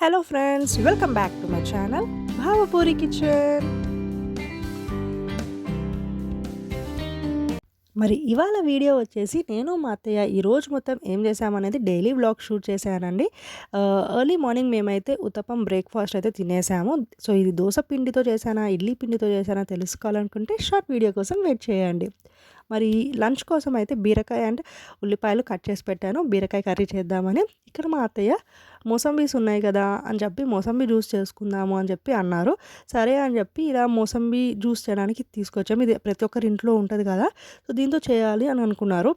Hello friends welcome back to my channel Bhavapuri kitchen మరి ఇవాళ video వచ్చేసి నేను మా అత్తయ్య ఈరోజు మొత్తం ఏం చేసామనేది డైలీ వ్లాగ్ షూట్ చేశానండి. ఎర్లీ మార్నింగ్ మేమైతే ఉత్తపం బ్రేక్ఫాస్ట్ అయితే తినేసాము. సో ఇది దోశ పిండితో చేశానా ఇడ్లీ పిండితో చేశానా తెలుసుకోవాలనుకుంటే షార్ట్ వీడియో కోసం వెయిట్ చేయండి. మరి లంచ్ కోసం అయితే బీరకాయ అండ్ ఉల్లిపాయలు కట్ చేసి పెట్టాను. బీరకాయ కర్రీ చేద్దామని. ఇక్కడ మా అత్తయ్య మోసంబీస్ ఉన్నాయి కదా అని చెప్పి మోసంబీ జ్యూస్ చేసుకుందాము అని చెప్పి అన్నారు. సరే అని చెప్పి ఇలా మోసంబీ జ్యూస్ చేయడానికి తీసుకొచ్చాము. ఇది ప్రతి ఒక్కరి ఇంట్లో ఉంటుంది కదా. సో దీంతో చేయాలి అని అనుకున్నారు.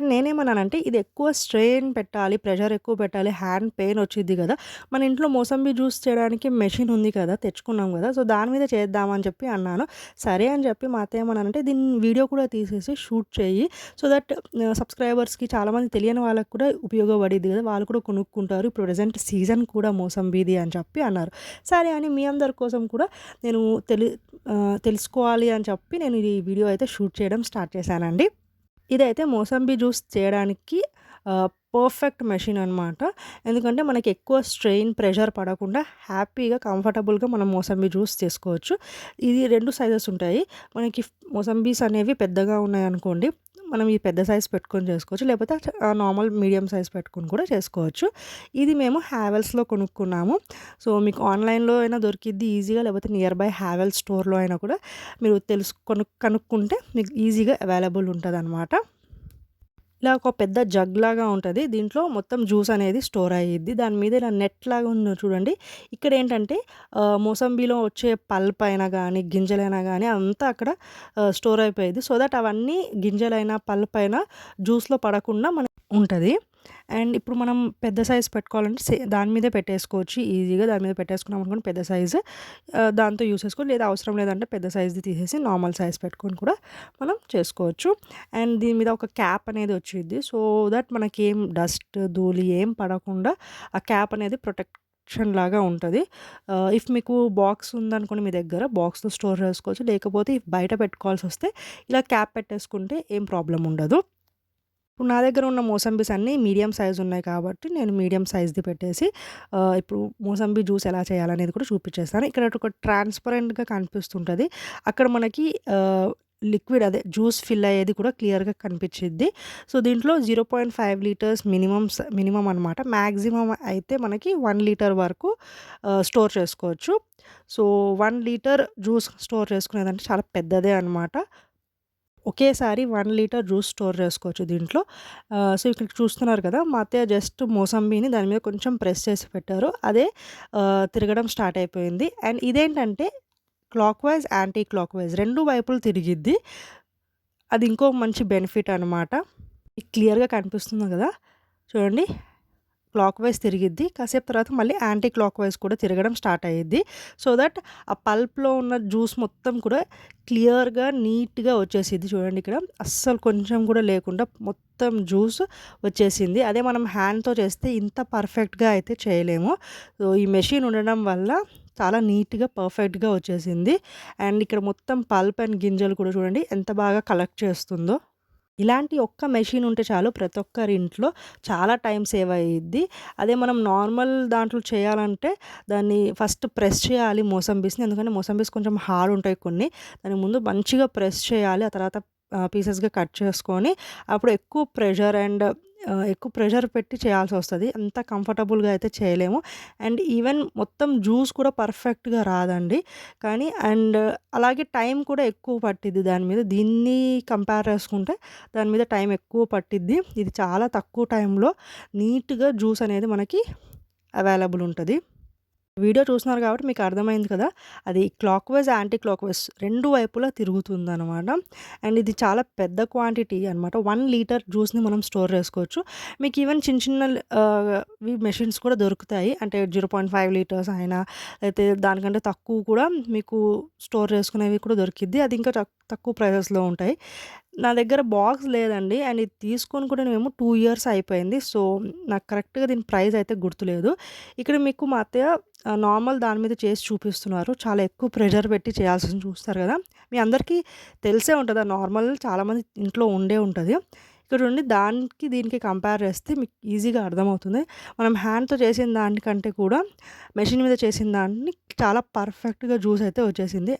కానీ నేనేమన్నానంటే ఇది ఎక్కువ స్ట్రెయిన్ పెట్టాలి ప్రెషర్ ఎక్కువ పెట్టాలి హ్యాండ్ పెయిన్ వచ్చింది కదా. మన ఇంట్లో మోసంబి జ్యూస్ చేయడానికి మెషిన్ ఉంది కదా తెచ్చుకున్నాం కదా. సో దాని మీద చేద్దామని చెప్పి అన్నాను. సరే అని చెప్పి మా అత్త ఏమన్నానంటే దీన్ని వీడియో కూడా తీసేసి షూట్ చేయి. సో దట్ సబ్స్క్రైబర్స్కి చాలామంది తెలియని వాళ్ళకి కూడా ఉపయోగపడేది కదా. వాళ్ళు కూడా కొనుక్కుంటారు. ఇప్పుడు ప్రజెంట్ సీజన్ కూడా మోసంబీది అని చెప్పి అన్నారు. సరే అని మీ అందరి కోసం కూడా నేను తెలి తెలుసుకోవాలి అని చెప్పి నేను ఈ వీడియో అయితే షూట్ చేయడం స్టార్ట్ చేశానండి. ఇదైతే మోసంబీ జ్యూస్ చేయడానికి పర్ఫెక్ట్ మెషిన్ అనమాట ఎందుకంటే మనకి ఎక్కువ స్ట్రెయిన్ ప్రెషర్ పడకుండా హ్యాపీగా కంఫర్టబుల్గా మనం మోసంబీ జ్యూస్ చేసుకోవచ్చు. ఇది రెండు సైజెస్ ఉంటాయి. మనకి మోసంబీస్ అనేవి పెద్దగా ఉన్నాయనుకోండి మనం ఈ పెద్ద సైజ్ పెట్టుకొని చేసుకోవచ్చు. లేకపోతే నార్మల్ మీడియం సైజ్ పెట్టుకొని కూడా చేసుకోవచ్చు. ఇది మేము హ్యావెల్స్లో కొనుక్కున్నాము. సో మీకు ఆన్లైన్లో అయినా దొరికిద్ది ఈజీగా లేకపోతే నియర్ బై హ్యావెల్ స్టోర్లో అయినా కూడా మీరు తెలుసు కొను కనుక్కుంటే మీకు ఈజీగా అవైలబుల్ ఉంటుంది అనమాట ఇలా ఒక పెద్ద జగ్ లాగా ఉంటుంది. దీంట్లో మొత్తం జ్యూస్ అనేది స్టోర్ అయ్యిద్ది. దాని మీద ఇలా నెట్ లాగా ఉన్న చూడండి. ఇక్కడ ఏంటంటే మోసంబీలో వచ్చే పల్ప్ అయినా కానీ గింజలైనా కానీ అంతా అక్కడ స్టోర్ అయిపోయేది సో దట్ అవన్నీ గింజలైనా పల్ప్ అయినా జ్యూస్లో పడకుండా మనకు ఉంటుంది. అండ్ ఇప్పుడు మనం పెద్ద సైజ్ పెట్టుకోవాలంటే సే దాని మీదే పెట్టేసుకోవచ్చు. ఈజీగా దాని మీద పెట్టేసుకున్నాం అనుకోండి పెద్ద సైజు. దాంతో యూస్ చేసుకోవచ్చు లేదా అవసరం లేదంటే పెద్ద సైజ్ది తీసేసి నార్మల్ సైజ్ పెట్టుకొని కూడా మనం చేసుకోవచ్చు. అండ్ దీని మీద ఒక క్యాప్ అనేది వచ్చింది సో దట్ మనకి ఏం డస్ట్ ధూళి ఏం పడకుండా ఆ క్యాప్ అనేది ప్రొటెక్ట్ లాగా ఉంటుంది. ఇఫ్ మీకు బాక్స్ ఉందనుకోండి మీ దగ్గర బాక్స్లో స్టోర్ చేసుకోవచ్చు. లేకపోతే బయట పెట్టుకోవాల్సి వస్తే ఇలా క్యాప్ పెట్టేసుకుంటే ఏం ప్రాబ్లం ఉండదు. ఇప్పుడు నా దగ్గర ఉన్న మోసంబీస్ అన్నీ మీడియం సైజ్ ఉన్నాయి కాబట్టి నేను మీడియం సైజ్ది పెట్టేసి ఇప్పుడు మోసంబీ జ్యూస్ ఎలా చేయాలనేది కూడా చూపించేస్తాను ఇక్కడ ఒక ట్రాన్స్పరెంట్గా కనిపిస్తుంటుంది. అక్కడ మనకి లిక్విడ్ అదే జ్యూస్ ఫిల్ అయ్యేది కూడా క్లియర్గా కనిపించింది సో దీంట్లో zero point five litres minimum minimum అనమాట మ్యాక్సిమం అయితే మనకి వన్ లీటర్ వరకు స్టోర్ చేసుకోవచ్చు. So one litre juice store చేసుకునేదంటే చాలా పెద్దదే అనమాట ఒకేసారి వన్ లీటర్ జ్యూస్ స్టోర్ చేసుకోవచ్చు దీంట్లో. సో ఇక్కడ చూస్తున్నారు కదా మా అత్తయ్య జస్ట్ మోసంబీని దాని మీద కొంచెం ప్రెస్ చేసి పెట్టారు. అదే తిరగడం స్టార్ట్ అయిపోయింది. అండ్ ఇదేంటంటే clockwise anticlockwise రెండు వైపులు తిరిగిద్ది. అది ఇంకో మంచి బెనిఫిట్ అనమాట క్లియర్గా కనిపిస్తుంది కదా చూడండి. క్లాక్ వైజ్ తిరిగిద్ది. కాసేపు తర్వాత మళ్ళీ యాంటీ క్లాక్ వైజ్ కూడా తిరగడం స్టార్ట్ అయ్యిద్ది సో దట్ ఆ పల్ప్లో ఉన్న జ్యూస్ మొత్తం కూడా క్లియర్గా నీట్గా వచ్చేసింది చూడండి ఇక్కడ. అస్సలు కొంచెం కూడా లేకుండా మొత్తం జ్యూస్ వచ్చేసింది. అదే మనం హ్యాండ్తో చేస్తే ఇంత పర్ఫెక్ట్గా అయితే చేయలేము. సో ఈ మెషిన్ ఉండడం వల్ల చాలా నీట్గా పర్ఫెక్ట్గా వచ్చేసింది. అండ్ ఇక్కడ మొత్తం పల్ప్ అండ్ గింజలు కూడా చూడండి ఎంత బాగా కలెక్ట్ చేస్తుందో. ఇలాంటి ఒక్క మెషిన్ ఉంటే చాలు ప్రతి ఒక్కరి ఇంట్లో చాలా టైం సేవ్ అయ్యిద్ది అదే మనం నార్మల్ దాంట్లో చేయాలంటే దాన్ని ఫస్ట్ ప్రెస్ చేయాలి మోసంబీస్ని ఎందుకంటే మోసంబీస్ కొంచెం హార్డ్ ఉంటాయి కొన్ని. దాని ముందు మంచిగా ప్రెస్ చేయాలి. ఆ తర్వాత పీసెస్గా కట్ చేసుకొని అప్పుడు ఎక్కువ ప్రెషర్ అండ్ ఎక్కువ ప్రెషర్ పెట్టి చేయాల్సి వస్తుంది. అంత కంఫర్టబుల్గా అయితే చేయలేము. అండ్ ఈవెన్ మొత్తం జ్యూస్ కూడా పర్ఫెక్ట్గా రాదండి. కానీ అండ్ అలాగే టైం కూడా ఎక్కువ పట్టిద్ది దాని మీద. దీన్ని కంపేర్ చేసుకుంటే దాని మీద టైం ఎక్కువ పట్టిద్ది. ఇది చాలా తక్కువ టైంలో నీట్గా జ్యూస్ అనేది మనకి అవైలబుల్ ఉంటుంది. వీడియో చూస్తున్నారు కాబట్టి మీకు అర్థమైంది కదా. అది clockwise anticlockwise రెండు వైపులా తిరుగుతుందనమాట అండ్ ఇది చాలా పెద్ద క్వాంటిటీ అనమాట వన్ లీటర్ జ్యూస్ని మనం స్టోర్ చేసుకోవచ్చు. మీకు ఈవెన్ చిన్న చిన్న మెషిన్స్ కూడా దొరుకుతాయి. అంటే జీరో పాయింట్ ఫైవ్ లీటర్స్ అయినా అయితే దానికంటే తక్కువ కూడా మీకు స్టోర్ చేసుకునేవి కూడా దొరికిద్ది. అది ఇంకా తక్కువ ప్రైజెస్లో ఉంటాయి. నా దగ్గర బాక్స్ లేదండి. అండ్ ఇది తీసుకొని కూడా మేము టూ ఇయర్స్ అయిపోయింది. సో నాకు కరెక్ట్గా దీని ప్రైస్ అయితే గుర్తులేదు. ఇక్కడ మీకు మా అత్తయ్య నార్మల్ దాని మీద చేసి చూపిస్తున్నారు. చాలా ఎక్కువ ప్రెషర్ పెట్టి చేయాల్సింది చూస్తారు కదా. మీ అందరికీ తెలిసే ఉంటుంది. నార్మల్ చాలామంది ఇంట్లో ఉండే ఉంటుంది. ఇక్కడ ఉండి దానికి దీనికి కంపేర్ చేస్తే మీకు ఈజీగా అర్థమవుతుంది. మనం హ్యాండ్తో చేసిన దానికంటే కూడా మెషిన్ మీద చేసిన దాన్ని చాలా పర్ఫెక్ట్గా జ్యూస్ అయితే వచ్చేసింది.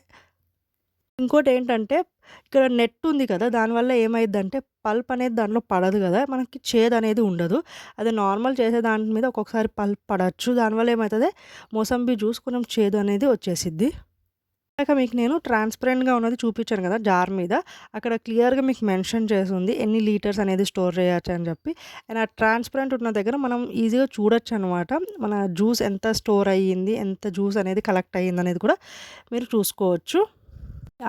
ఇంకోటి ఏంటంటే ఇక్కడ నెట్ ఉంది కదా దానివల్ల ఏమైందంటే పల్ప్ అనేది దాంట్లో పడదు కదా మనకి చేదు అనేది ఉండదు. అదే నార్మల్ చేసే దాని మీద ఒక్కొక్కసారి పల్ప్ పడవచ్చు దానివల్ల ఏమవుతుంది మోసంబి జ్యూస్ కొంచెం చేదు అనేది వచ్చేసిద్ది. ఇందాక మీకు నేను ట్రాన్స్పరెంట్గా ఉన్నది చూపించాను కదా జార్ మీద. అక్కడ క్లియర్గా మీకు మెన్షన్ చేసి ఉంది ఎన్ని లీటర్స్ అనేది స్టోర్ చేయొచ్చు అని చెప్పి. అండ్ ఆ ట్రాన్స్పరెంట్ ఉన్న దగ్గర మనం ఈజీగా చూడొచ్చు అనమాట మన జ్యూస్ ఎంత స్టోర్ అయ్యింది ఎంత జ్యూస్ అనేది కలెక్ట్ అయ్యింది అనేది కూడా మీరు చూసుకోవచ్చు.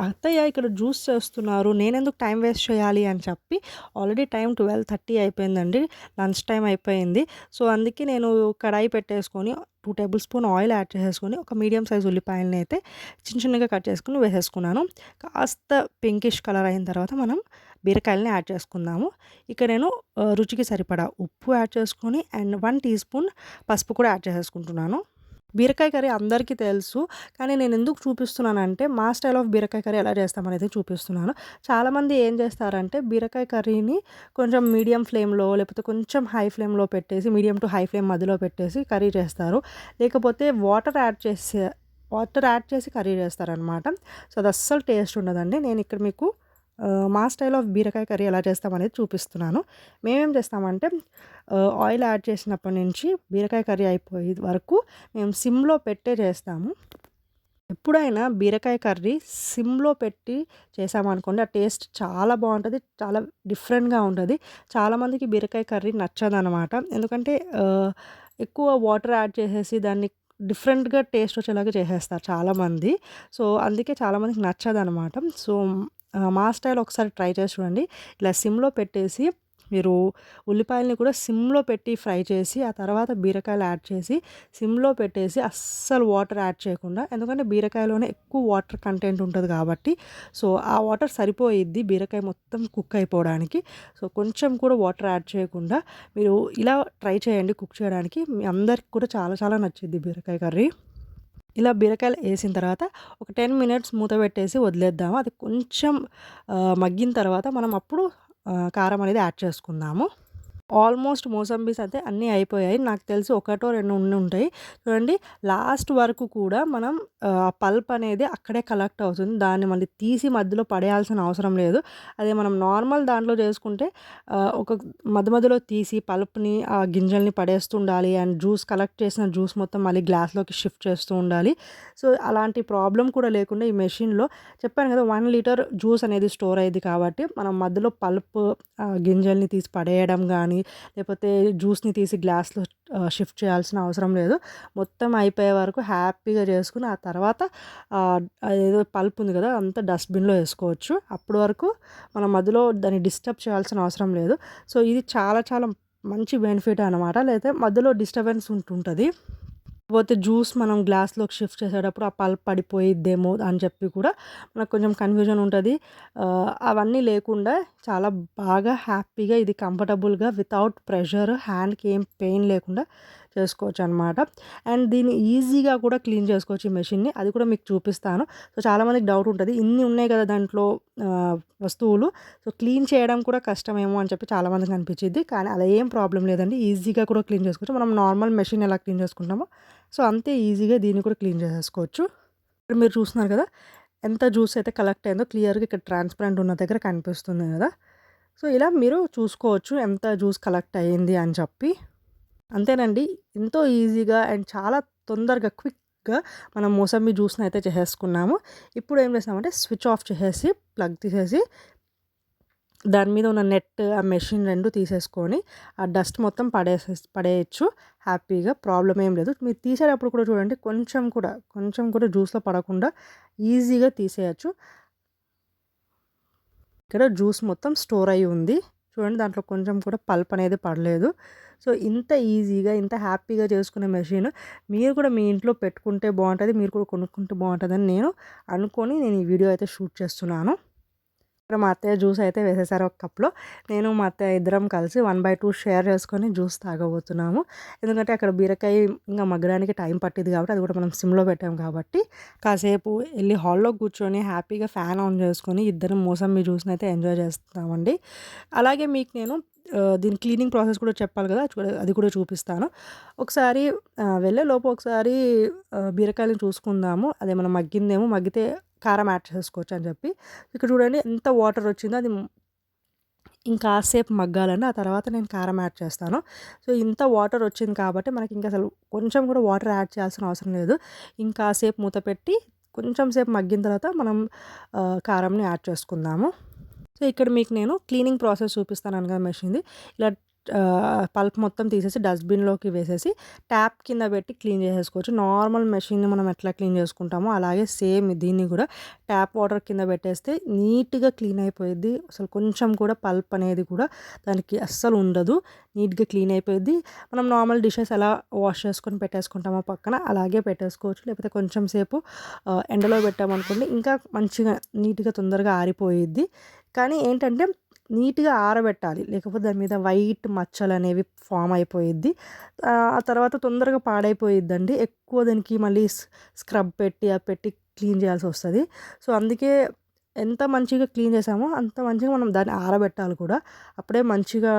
అత్తయ్య ఇక్కడ జ్యూస్ చేస్తున్నారు నేనెందుకు టైం వేస్ట్ చేయాలి అని చెప్పి ఆల్రెడీ టైం ట్వెల్వ్ థర్టీ అయిపోయిందండి లంచ్ టైం అయిపోయింది. సో అందుకే నేను కడాయి పెట్టేసుకొని two tablespoon oil add చేసేసుకొని ఒక మీడియం సైజ్ ఉల్లిపాయలని అయితే చిన్న చిన్నగా కట్ చేసుకుని వేసేసుకున్నాను. కాస్త పింకిష్ కలర్ అయిన తర్వాత మనం బీరకాయలని యాడ్ చేసుకుందాము. ఇక నేను రుచికి సరిపడా ఉప్పు యాడ్ చేసుకొని అండ్ వన్ టీ స్పూన్ పసుపు కూడా యాడ్ చేసేసుకుంటున్నాను. బీరకాయ కర్రీ అందరికీ తెలుసు. కానీ నేను ఎందుకు చూపిస్తున్నానంటే మా స్టైల్ ఆఫ్ బీరకాయ కర్రీ ఎలా చేస్తామనేది చూపిస్తున్నాను. చాలామంది ఏం చేస్తారంటే బీరకాయ కర్రీని కొంచెం మీడియం ఫ్లేమ్లో లేకపోతే కొంచెం హై ఫ్లేమ్లో పెట్టేసి మీడియం టు హై ఫ్లేమ్ మధ్యలో పెట్టేసి కర్రీ చేస్తారు. లేకపోతే వాటర్ యాడ్ చేసే వాటర్ యాడ్ చేసి కర్రీ చేస్తారనమాట. సో అది అస్సలు టేస్ట్ ఉండదండి. నేను ఇక్కడ మీకు మా స్టైల్ ఆఫ్ బీరకాయ కర్రీ ఎలా చేస్తామనేది చూపిస్తున్నాను. మేమేం చేస్తామంటే ఆయిల్ యాడ్ చేసినప్పటి నుంచి బీరకాయ కర్రీ అయిపోయే వరకు మేము సిమ్లో పెట్టే చేస్తాము. ఎప్పుడైనా బీరకాయ కర్రీ సిమ్లో పెట్టి చేసామనుకోండి ఆ టేస్ట్ చాలా బాగుంటుంది చాలా డిఫరెంట్గా ఉంటుంది. చాలామందికి బీరకాయ కర్రీ నచ్చదనమాట. ఎందుకంటే ఎక్కువ వాటర్ యాడ్ చేసేసి దాన్ని డిఫరెంట్గా టేస్ట్ వచ్చేలాగా చేసేస్తారు చాలామంది. సో అందుకే చాలామందికి నచ్చదనమాట. సో మా స్టైల్ ఒకసారి ట్రై చేసి చూడండి. ఇలా సిమ్లో పెట్టేసి మీరు ఉల్లిపాయలని కూడా సిమ్లో పెట్టి ఫ్రై చేసి ఆ తర్వాత బీరకాయలు యాడ్ చేసి సిమ్లో పెట్టేసి అస్సలు వాటర్ యాడ్ చేయకుండా ఎందుకంటే బీరకాయలోనే ఎక్కువ వాటర్ కంటెంట్ ఉంటుంది కాబట్టి సో ఆ వాటర్ సరిపోయిద్ది బీరకాయ మొత్తం కుక్ అయిపోవడానికి. సో కొంచెం కూడా వాటర్ యాడ్ చేయకుండా మీరు ఇలా ట్రై చేయండి కుక్ చేయడానికి. మీ అందరికి కూడా చాలా చాలా నచ్చింది బీరకాయ కర్రీ. ఇలా బీరకాయలు వేసిన తర్వాత ఒక టెన్ మినిట్స్ మూత పెట్టేసి వదిలేద్దాము. అది కొంచెం మగ్గిన తర్వాత మనం అప్పుడు కారం అనేది యాడ్ చేసుకుందాము. ఆల్మోస్ట్ మోసంబీస్ అయితే అన్నీ అయిపోయాయి. నాకు తెలిసి ఒకటో రెండు ఉండి ఉంటాయి. చూడండి లాస్ట్ వరకు కూడా మనం ఆ పల్ప్ అనేది అక్కడే కలెక్ట్ అవుతుంది. దాన్ని మళ్ళీ తీసి మధ్యలో పడేయాల్సిన అవసరం లేదు. అదే మనం నార్మల్ దాంట్లో చేసుకుంటే ఒక మధ్య మధ్యలో తీసి పల్ప్ని ఆ గింజల్ని పడేస్తుండాలి అండ్ జ్యూస్ కలెక్ట్ చేసిన జ్యూస్ మొత్తం మళ్ళీ గ్లాస్లోకి షిఫ్ట్ చేస్తూ ఉండాలి. సో అలాంటి ప్రాబ్లం కూడా లేకుండా ఈ మెషిన్లో చెప్పాను కదా వన్ లీటర్ జ్యూస్ అనేది స్టోర్ అయ్యేది కాబట్టి మనం మధ్యలో పల్ప్ గింజల్ని తీసి పడేయడం కానీ లేకపోతే జ్యూస్ని తీసి గ్లాస్లో షిఫ్ట్ చేయాల్సిన అవసరం లేదు. మొత్తం అయిపోయే వరకు హ్యాపీగా చేసుకుని ఆ తర్వాత ఏదో పల్ప్ ఉంది కదా అంతా డస్ట్బిన్లో వేసుకోవచ్చు. అప్పటి వరకు మనం మధ్యలో దాన్ని డిస్టర్బ్ చేయాల్సిన అవసరం లేదు. సో ఇది చాలా చాలా మంచి బెనిఫిట్ అనమాట లేకపోతే మధ్యలో డిస్టర్బెన్స్ ఉంటుంటుంది. పోతే జ్యూస్ మనం గ్లాస్లోకి షిఫ్ట్ చేసేటప్పుడు ఆ పల్ప్ పడిపోయిద్దేమో అని చెప్పి కూడా మనకు కొంచెం కన్ఫ్యూజన్ ఉంటుంది. అవన్నీ లేకుండా చాలా బాగా హ్యాపీగా ఇది కంఫర్టబుల్గా వితౌట్ ప్రెషర్ హ్యాండ్కి ఏం పెయిన్ లేకుండా చేసుకోవచ్చు అనమాట అండ్ దీన్ని ఈజీగా కూడా క్లీన్ చేసుకోవచ్చు ఈ మెషిన్ని. అది కూడా మీకు చూపిస్తాను. సో చాలామందికి డౌట్ ఉంటుంది. ఇన్ని ఉన్నాయి కదా దాంట్లో వస్తువులు. సో క్లీన్ చేయడం కూడా కష్టమేమో అని చెప్పి చాలామందికి అనిపించింది కానీ అలా ఏం ప్రాబ్లం లేదండి. ఈజీగా కూడా క్లీన్ చేసుకోవచ్చు. మనం నార్మల్ మెషిన్ ఎలా క్లీన్ చేసుకుంటామో. సో అంతే ఈజీగా దీన్ని కూడా క్లీన్ చేసేసుకోవచ్చు ఇక్కడ మీరు చూస్తున్నారు కదా ఎంత జ్యూస్ అయితే కలెక్ట్ అయిందో క్లియర్గా ఇక్కడ ట్రాన్స్పరెంట్ ఉన్న దగ్గర కనిపిస్తుంది కదా. సో ఇలా మీరు చూసుకోవచ్చు ఎంత జ్యూస్ కలెక్ట్ అయ్యింది అని చెప్పి. అంతేనండి. ఎంతో ఈజీగా అండ్ చాలా తొందరగా క్విక్గా మనం మోసంబి జ్యూస్ని అయితే చేసేసుకున్నాము. ఇప్పుడు ఏం చేస్తామంటే స్విచ్ ఆఫ్ చేసేసి ప్లగ్ తీసేసి దాని మీద ఉన్న నెట్ ఆ మెషిన్ రెండు తీసేసుకొని ఆ డస్ట్ మొత్తం పడేసే పడేయచ్చు. హ్యాపీగా ప్రాబ్లం ఏం లేదు. మీరు తీసేటప్పుడు కూడా చూడండి కొంచెం కూడా కొంచెం కూడా జ్యూస్లో పడకుండా ఈజీగా తీసేయచ్చు. ఇక్కడ జ్యూస్ మొత్తం స్టోర్ అయి ఉంది. చూడండి దాంట్లో కొంచెం కూడా పల్ప్ అనేది పడలేదు. సో ఇంత ఈజీగా ఇంత హ్యాపీగా చేసుకునే మెషిన్ మీరు కూడా మీ ఇంట్లో పెట్టుకుంటే బాగుంటుంది మీరు కూడా కొనుక్కుంటే బాగుంటుందని నేను అనుకొని నేను ఈ వీడియో అయితే షూట్ చేస్తున్నాను. ఇక్కడ మా అత్తయ్య జ్యూస్ అయితే వేసేసారు ఒక కప్లో. నేను మా అత్తయ్య ఇద్దరం కలిసి వన్ బై టూ షేర్ చేసుకొని జ్యూస్ తాగబోతున్నాము. ఎందుకంటే అక్కడ బీరకాయ ఇంకా మగ్గడానికి టైం పట్టింది కాబట్టి అది కూడా మనం సిమ్లో పెట్టాం కాబట్టి. కాసేపు వెళ్ళి హాల్లో కూర్చొని హ్యాపీగా ఫ్యాన్ ఆన్ చేసుకొని ఇద్దరం మోసంబి జ్యూస్ని అయితే ఎంజాయ్ చేస్తున్నామండి. అలాగే మీకు నేను దీని క్లీనింగ్ ప్రాసెస్ కూడా చెప్పాలి కదా అది కూడా చూపిస్తాను. ఒకసారి వెళ్ళే లోపు ఒకసారి బీరకాయలను చూసుకుందాము. అదేమన్నా మగ్గిందేమో మగ్గితే కారం యాడ్ చేసుకోవచ్చు అని చెప్పి. ఇక్కడ చూడండి ఎంత వాటర్ వచ్చిందో అది ఇంకాసేపు మగ్గాలని ఆ తర్వాత నేను కారం యాడ్ చేస్తాను. సో ఇంత వాటర్ వచ్చింది కాబట్టి మనకి ఇంకా అసలు కొంచెం కూడా వాటర్ యాడ్ చేయాల్సిన అవసరం లేదు. ఇంకాసేపు మూత పెట్టి కొంచెం సేపు మగ్గిన తర్వాత మనం కారంని యాడ్ చేసుకుందాము. సో ఇక్కడ మీకు నేను క్లీనింగ్ ప్రాసెస్ చూపిస్తాను అనగా మెషిన్ది. ఇలా పల్ప్ మొత్తం తీసేసి డస్ట్బిన్లోకి వేసేసి ట్యాప్ కింద పెట్టి క్లీన్ చేసేసుకోవచ్చు. నార్మల్ మెషిన్ని మనం ఎట్లా క్లీన్ చేసుకుంటామో అలాగే సేమ్ దీన్ని కూడా ట్యాప్ వాటర్ కింద పెట్టేస్తే నీట్గా క్లీన్ అయిపోయింది అసలు కొంచెం కూడా పల్ప్ అనేది కూడా దానికి అస్సలు ఉండదు. నీట్గా క్లీన్ అయిపోయింది మనం నార్మల్ డిషెస్ ఎలా వాష్ చేసుకొని పెట్టేసుకుంటామో పక్కన అలాగే పెట్టేసుకోవచ్చు. లేకపోతే కొంచెం సేపు ఎండలో పెట్టామనుకోండి ఇంకా మంచిగా నీట్గా తొందరగా ఆరిపోయిద్ది. కానీ ఏంటంటే నీట్గా ఆరబెట్టాలి. లేకపోతే దాని మీద వైట్ మచ్చలు అనేవి ఫామ్ అయిపోయిద్ది. ఆ తర్వాత తొందరగా పాడైపోయిద్దండి. ఎక్కువ దానికి మళ్ళీ స్క్రబ్ పెట్టి అది పెట్టి క్లీన్ చేయాల్సి వస్తుంది. సో అందుకే ఎంత మంచిగా క్లీన్ చేసామో అంత మంచిగా మనం దాన్ని ఆరబెట్టాలి కూడా. అప్పుడే మంచిగా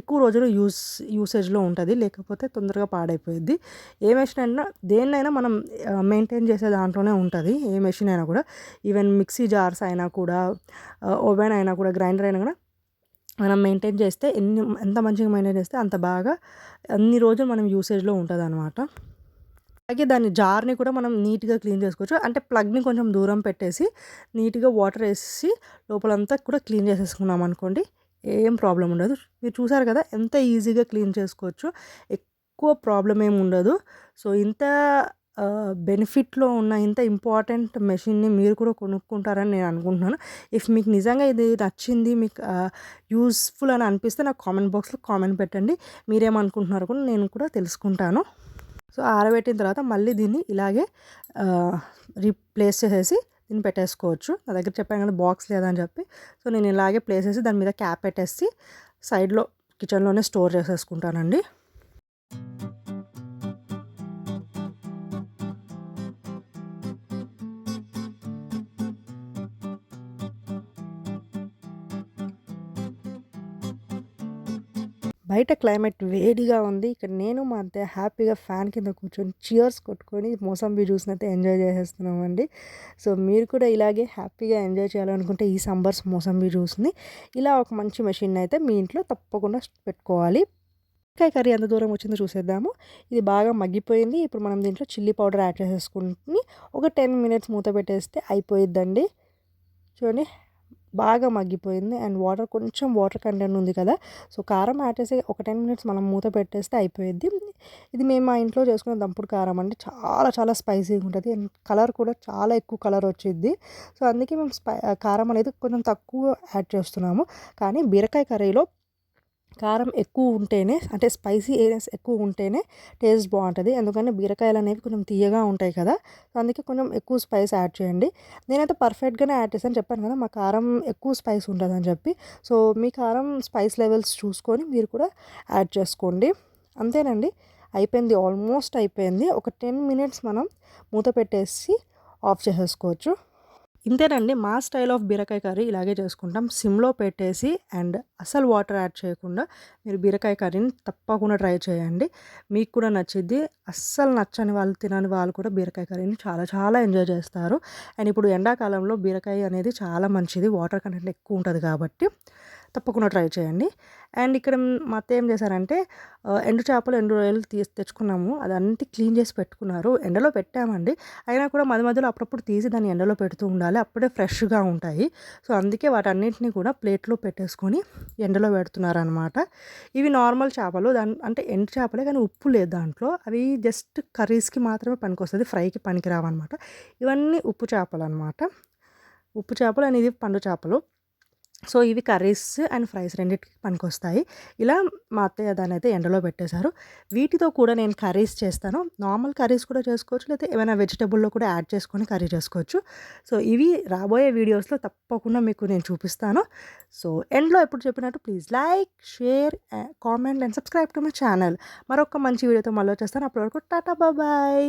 ఎక్కువ రోజులు యూస్ యూసేజ్లో ఉంటుంది. లేకపోతే తొందరగా పాడైపోయింది ఏ మెషిన్ అయినా దేన్నైనా మనం మెయింటైన్ చేసే దాంట్లోనే ఉంటుంది. ఏ మెషిన్ అయినా కూడా. ఈవెన్ మిక్సీ జార్స్ అయినా కూడా ఓవెన్ అయినా కూడా గ్రైండర్ అయినా కూడా మనం మెయింటైన్ చేస్తే ఎన్ని ఎంత మంచిగా మెయింటైన్ చేస్తే అంత బాగా అన్ని రోజులు మనం యూసేజ్లో ఉంటుంది అనమాట అలాగే దాని జార్ని కూడా మనం నీట్గా క్లీన్ చేసుకోవచ్చు. అంటే ప్లగ్ని కొంచెం దూరం పెట్టేసి నీట్గా వాటర్ వేసి లోపలంతా కూడా క్లీన్ చేసేసుకున్నాం అనుకోండి ఏం ప్రాబ్లం ఉండదు. మీరు చూసారు కదా ఎంత ఈజీగా క్లీన్ చేసుకోవచ్చు. ఎక్కువ ప్రాబ్లం ఏమి ఉండదు. సో ఇంత బెనిఫిట్లో ఉన్న ఇంత ఇంపార్టెంట్ మెషిన్ని మీరు కూడా కొనుక్కుంటారని నేను అనుకుంటున్నాను. ఇఫ్ మీకు నిజంగా ఇది నచ్చింది మీకు యూస్ఫుల్ అని అనిపిస్తే నాకు కామెంట్ బాక్స్లో కామెంట్ పెట్టండి. మీరేమనుకుంటున్నారో కూడా నేను కూడా తెలుసుకుంటాను. సో ఆరబెట్టిన తర్వాత మళ్ళీ దీన్ని ఇలాగే రీప్లేస్ చేసేసి దీన్ని పెట్టేసుకోవచ్చు. నా దగ్గర చెప్పాను కదా బాక్స్ లేదని చెప్పి. సో నేను ఇలాగే ప్లేస్ చేసి దాని మీద క్యాప్ పెట్టేసి సైడ్లో కిచెన్లోనే స్టోర్ చేసేసుకుంటానండి. బయట క్లైమేట్ వేడిగా ఉంది. ఇక్కడ నేను మా అంతే హ్యాపీగా ఫ్యాన్ కింద కూర్చొని చియర్స్ కొట్టుకొని మోసంబి జ్యూస్ని అయితే ఎంజాయ్ చేసేస్తున్నామండి సో మీరు కూడా ఇలాగే హ్యాపీగా ఎంజాయ్ చేయాలనుకుంటే ఈ సంబర్స్ మోసంబి జ్యూస్ని ఇలా ఒక మంచి మెషిన్ అయితే మీ ఇంట్లో తప్పకుండా పెట్టుకోవాలి. ఇంకా కర్రీ ఎంత దూరం వచ్చిందో చూసేద్దాము. ఇది బాగా మగ్గిపోయింది. ఇప్పుడు మనం దీంట్లో చిల్లీ పౌడర్ యాడ్ చేసేసుకుని ఒక టెన్ మినిట్స్ మూత పెట్టేస్తే అయిపోయిద్దండి. చూడండి. బాగా మగ్గిపోయింది. అండ్ వాటర్ కొంచెం వాటర్ కంటెంట్ ఉంది కదా. సో కారం యాడ్ చేసి ఒక టెన్ మినిట్స్ మనం మూత పెట్టేస్తే అయిపోయింది ఇది మేము మా ఇంట్లో చేసుకునే దంపుడు కారం అంటే చాలా చాలా స్పైసీగా ఉంటుంది. అండ్ కలర్ కూడా చాలా ఎక్కువ కలర్ వచ్చింది సో అందుకే మేము స్పై కారం అనేది కొంచెం తక్కువ యాడ్ చేస్తున్నాము. కానీ బీరకాయ కర్రీలో కారం ఎక్కువ ఉంటేనే అంటే స్పైసీ ఏరియాస్ ఎక్కువ ఉంటేనే టేస్ట్ బాగుంటుంది. ఎందుకంటే బీరకాయలు అనేవి కొంచెం తీయగా ఉంటాయి కదా అందుకే కొంచెం ఎక్కువ స్పైస్ యాడ్ చేయండి. నేనైతే పర్ఫెక్ట్గానే యాడ్ చేశాను. చెప్పాను కదా మా కారం ఎక్కువ స్పైస్ ఉంటుందని చెప్పి. సో మీ కారం స్పైస్ లెవెల్స్ చూసుకొని మీరు కూడా యాడ్ చేసుకోండి. అంతేనండి. అయిపోయింది ఆల్మోస్ట్ అయిపోయింది. ఒక టెన్ మినిట్స్ మనం మూత పెట్టేసి ఆఫ్ చేసేసుకోవచ్చు. ఇంతేనండి మా స్టైల్ ఆఫ్ బీరకాయ కర్రీ ఇలాగే చేసుకుంటాం. సిమ్లో పెట్టేసి అండ్ అసలు వాటర్ యాడ్ చేయకుండా మీరు బీరకాయ కర్రీని తప్పకుండా ట్రై చేయండి. మీకు కూడా నచ్చిద్ది. అస్సలు నచ్చని వాళ్ళు తినని వాళ్ళు కూడా బీరకాయ కర్రీని చాలా చాలా ఎంజాయ్ చేస్తారు. అండ్ ఇప్పుడు ఎండాకాలంలో బీరకాయ అనేది చాలా మంచిది. వాటర్ కంటెంట్ ఎక్కువ ఉంటుంది కాబట్టి. తప్పకుండా ట్రై చేయండి. అండ్ ఇక్కడ మా అత్త ఏం చేశారంటే ఎండు చేపలు ఎండు రొయ్యలు తీసి తెచ్చుకున్నాము. అది క్లీన్ చేసి పెట్టుకున్నారు. ఎండలో పెట్టామండి. అయినా కూడా మధ్య మధ్యలో అప్పుడప్పుడు తీసి దాన్ని ఎండలో పెడుతూ ఉండాలి. అప్పుడే ఫ్రెష్గా ఉంటాయి. సో అందుకే వాటన్నింటినీ కూడా ప్లేట్లో పెట్టేసుకొని ఎండలో పెడుతున్నారు అనమాట ఇవి నార్మల్ చేపలు. దాని అంటే ఎండు చేపలే కానీ ఉప్పు లేదు దాంట్లో. అవి జస్ట్ కర్రీస్కి మాత్రమే పనికొస్తుంది ఫ్రైకి పనికిరావన్నమాట. ఇవన్నీ ఉప్పు చేపలు అనమాట ఉప్పు చేపలు అనేది పండు చేపలు. సో ఇవి కర్రీస్ అండ్ ఫ్రైస్ రెండింటికి పనికొస్తాయి. ఇలా మా అత్తయ్య దాని అయితే ఎండలో పెట్టేశారు. వీటితో కూడా నేను కర్రీస్ చేస్తాను. నార్మల్ కర్రీస్ కూడా చేసుకోవచ్చు లేకపోతే ఏమైనా వెజిటబుల్లో కూడా యాడ్ చేసుకొని కర్రీ చేసుకోవచ్చు. సో ఇవి రాబోయే వీడియోస్లో తప్పకుండా మీకు నేను చూపిస్తాను. సో ఎండ్లో ఎప్పుడు చెప్పినట్టు please like share comment and subscribe to my channel. మరొక మంచి వీడియోతో మళ్ళీ వచ్చేస్తాను. అప్పటివరకు టాటా బాయ్.